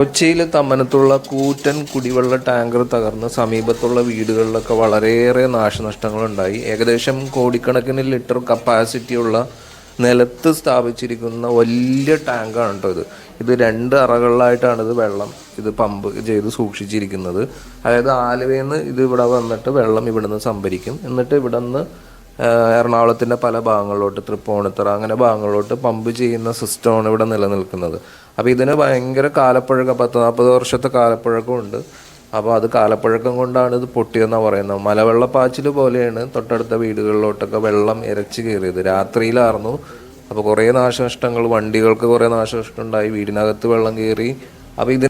കൊച്ചിയിൽ തമ്മനത്തുള്ള കൂറ്റൻ കുടിവെള്ള ടാങ്കർ തകർന്ന് സമീപത്തുള്ള വീടുകളിലൊക്കെ വളരെയേറെ നാശനഷ്ടങ്ങളുണ്ടായി. ഏകദേശം കോടിക്കണക്കിന് ലിറ്റർ കപ്പാസിറ്റിയുള്ള നിലത്ത് സ്ഥാപിച്ചിരിക്കുന്ന വലിയ ടാങ്കാണ് കേട്ടോ ഇത്. ഇത് രണ്ട് അറകളിലായിട്ടാണ് ഇത് വെള്ളം ഇത് പമ്പ് ചെയ്ത് സൂക്ഷിച്ചിരിക്കുന്നത്. അതായത് ആലുവയിൽ നിന്ന് ഇത് ഇവിടെ വന്നിട്ട് വെള്ളം ഇവിടുന്ന് സംഭരിക്കും. എന്നിട്ട് ഇവിടെ നിന്ന് എറണാകുളത്തിന്റെ പല ഭാഗങ്ങളിലോട്ട് തൃപ്പൂണിത്തറ അങ്ങനെ ഭാഗങ്ങളിലോട്ട് പമ്പ് ചെയ്യുന്ന സിസ്റ്റമാണ് ഇവിടെ നിലനിൽക്കുന്നത്. അപ്പോൾ ഇതിന് ഭയങ്കര കാലപ്പഴക്കം പത്ത് നാൽപ്പത് വർഷത്തെ കാലപ്പഴക്കമുണ്ട് അപ്പോൾ അത് കാലപ്പഴക്കം കൊണ്ടാണ് ഇത് പൊട്ടിയെന്നാണ് പറയുന്നത്. മലവെള്ളപ്പാച്ചിൽ പോലെയാണ് തൊട്ടടുത്ത വീടുകളിലോട്ടൊക്കെ വെള്ളം ഇരച്ചു കയറിയത്. രാത്രിയിലായിരുന്നു അപ്പോൾ കുറേ നാശനഷ്ടങ്ങൾ വണ്ടികൾക്ക് കുറേ നാശനഷ്ടം ഉണ്ടായി. വീടിനകത്ത് വെള്ളം കയറി. അപ്പോൾ ഇത്